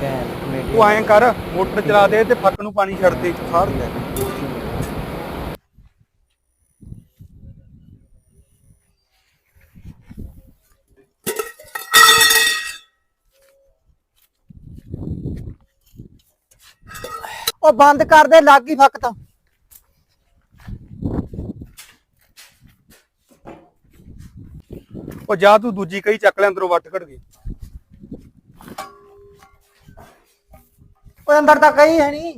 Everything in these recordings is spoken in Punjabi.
ਤੂੰ ਐਂ ਕਰ ਮੋਟਰ ਚਲਾ ਦੇ ਤੇ ਫੱਕ ਨੂੰ ਪਾਣੀ ਛੱਡ ਦੇ ਫੜ ਲੈ। ਉਹ ਬੰਦ ਕਰ ਦੇ ਲੱਗ ਗਈ ਫੱਕ ਤਾਂ। ਉਹ ਜਾ ਤੂੰ ਦੂਜੀ ਕਈ ਚੱਕ ਲੈ ਅੰਦਰੋਂ ਵੱਟ ਘੜ ਗਈ। ਓਏ ਅੰਦਰ ਤਾਂ ਕਈ ਹੈ ਨਹੀਂ।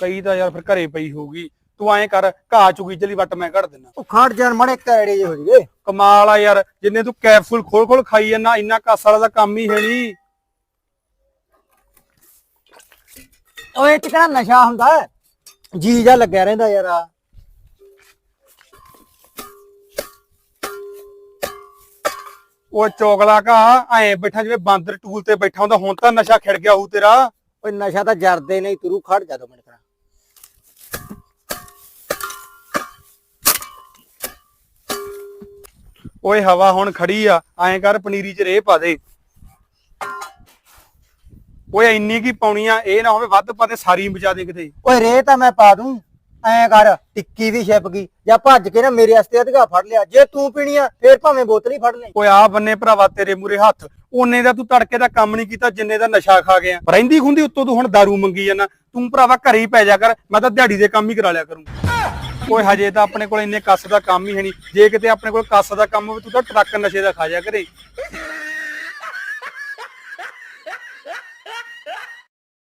ਕਈ ਤਾਂ ਯਾਰ ਫਿਰ ਘਰੇ ਪਈ ਹੋਊਗੀ। ਤੂੰ ਐਂ ਕਰ ਘਾਹ ਚੁਗੀ ਚਲੀ ਵੱਟ ਮੈਂ ਘੜ ਦਿੰਦਾ ਉਹ ਖੜ ਜਾਣ ਮੜੇ ਕੈੜੇ ਜੇ ਹੋ ਜੀਏ ਕਮਾਲ ਆ ਯਾਰ ਜਿੰਨੇ ਤੂੰ ਕੈਪਸੂਲ ਖੋਲ ਖੋਲ ਖਾਈ ਜਾਂਦਾ ਇੰਨਾ ਕਾਸਾ ਵਾਲਾ ਦਾ ਕੰਮ ਹੀ ਹੈ ਨਹੀਂ। ਓਏ ਇਹ ਚ ਕਿਹੜਾ ਨਸ਼ਾ ਹੁੰਦਾ ਹੈ? ਜੀ ਜਾ ਲੱਗਿਆ ਰਹਿੰਦਾ ਯਾਰ ਆ। ਉਹ ਚੋਗਲਾ ਘਾ ਐਂ ਬੈਠਾ ਜਿਵੇਂ ਬਾਂਦਰ ਟੂਲ ਤੇ ਬੈਠਾ ਹੁੰਦਾ ਹੁਣ ਤਾਂ ਨਸ਼ਾ ਖਿੜ ਗਿਆ ਹੋਊ ਤੇਰਾ। ਓਏ ਨਸ਼ਾ ਤਾਂ ਜਰਦੇ ਨਹੀਂ ਤਰੂ ਖੜ ਜਾ ਦੋ ਮਿੰਟ ਕਰਾ ਓਏ ਹਵਾ ਹੁਣ ਖੜੀ ਆ ਐਂ ਕਰ ਪਨੀਰੀ 'ਚ ਰੇਹ ਪਾ ਦੇ। ਓਏ ਇੰਨੀ ਕੀ ਪਾਉਣੀ ਆ ਇਹ ਨਾ ਹੋਵੇ ਵੱਧ ਪਾ ਤੇ ਸਾਰੀ ਬਚਾ ਦੇ ਕਿਤੇ। ਓਏ ਰੇ ਤਾਂ ਮੈਂ ਪਾ ਦੂੰ। ਐਂ ਕਰ, ਟਿੱਕੀ ਵੀ ਛਿਪ ਗਈ। ਜਾਂ ਭੱਜ ਕੇ ਨਾ ਮੇਰੇ ਵਾਸਤੇ ਅਧਗਾ ਫੜ ਲਿਆ। ਜੇ ਤੂੰ ਪੀਣੀ ਆ, ਫੇਰ ਭਾਵੇਂ ਬੋਤਲ ਹੀ ਫੜ ਲੈ ਓਏ ਆ ਬੰਨੇ ਭਰਾਵਾ ਤੇਰੇ ਮੂਰੇ ਹੱਥ। ਉਹਨੇ ਦਾ ਤੂੰ ਤੜਕੇ ਦਾ ਕੰਮ ਨਹੀਂ ਕੀਤਾ, ਜਿੰਨੇ ਦਾ ਨਸ਼ਾ ਖਾ ਗਿਆ। ਰਹਿੰਦੀ ਖੁੰਦੀ ਉੱਤੋਂ ਤੂੰ ਹੁਣ दारू ਮੰਗੀ ਜਾਂਦਾ। ਤੂੰ ਭਰਾਵਾ ਘਰੇ ਹੀ ਪੈ ਜਾ ਕਰ, ਮੈਂ ਤਾਂ ਦਿਹਾੜੀ ਦੇ ਕੰਮ ਹੀ ਕਰਾ ਲਿਆ ਕਰੂੰ। ਓਏ ਹਜੇ ਤਾਂ ਆਪਣੇ ਕੋਲ ਇੰਨੇ ਕੱਸ ਦਾ ਕੰਮ ਹੀ ਹੈ ਨਹੀਂ। ਜੇ ਕਿਤੇ ਆਪਣੇ ਕੋਲ ਕੱਸ ਦਾ ਕੰਮ ਹੋਵੇ, ਤੂੰ ਤਾਂ ਟਰੱਕ ਨਸ਼ੇ ਦਾ ਖਾ ਜਾ ਕਰੇ